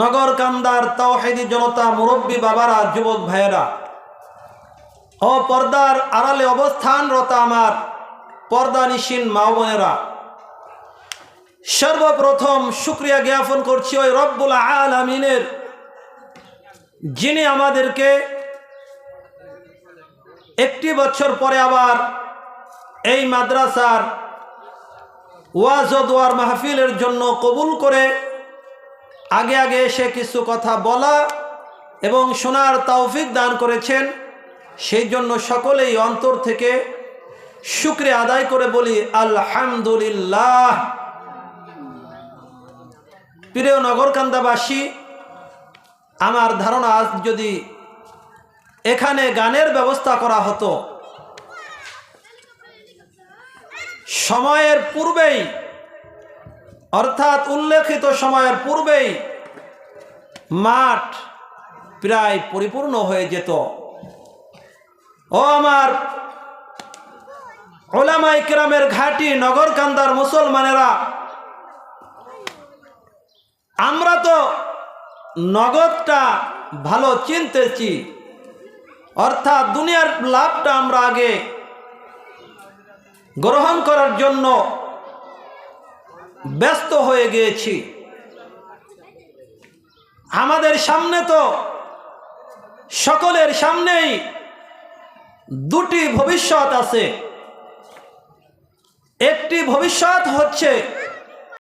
নগর কান্দার তাওহেদি জনতা মুরব্বী বাবারা, যুবক ভাইয়েরা, ও পর্দার আড়ালে অবস্থানরত আমার পর্দা নিশীন মা বোনেরা, সর্বপ্রথম শুক্রিয়া জ্ঞাপন করছি ওই রব্বুল আলমিনের, যিনি আমাদেরকে একটি বছর পরে আবার এই মাদ্রাসার ওয়াজ ও দোয়ার মাহফিলের জন্য কবুল করে আগে আগে এসে কিছু কথা বলা এবং শোনার তৌফিক দান করেছেন। সেই জন্য সকলেই অন্তর থেকে শুক্রে আদায় করে বলি, আলহামদুলিল্লাহ। প্রিয় নগরকান্দাবাসী, আমার ধারণা আজ যদি এখানে গানের ব্যবস্থা করা হতো, সময়ের পূর্বেই অর্থাৎ উল্লেখিত সময়ের পূর্বেই মাঠ প্রায় পরিপূর্ণ হয়ে যেত। ও আমার ওলামাই কেরামের ঘাটি নগরকান্দার মুসলমানেরা, আমরা তো নগদটা ভালো চিনতেছি, অর্থাৎ দুনিয়ার লাভটা আমরা আগে গ্রহণ করার জন্য ব্যস্ত হয়ে গিয়েছি। আমাদের সামনে তো সকলের সামনেই দুটি ভবিষ্যৎ আছে। একটি ভবিষ্যৎ হচ্ছে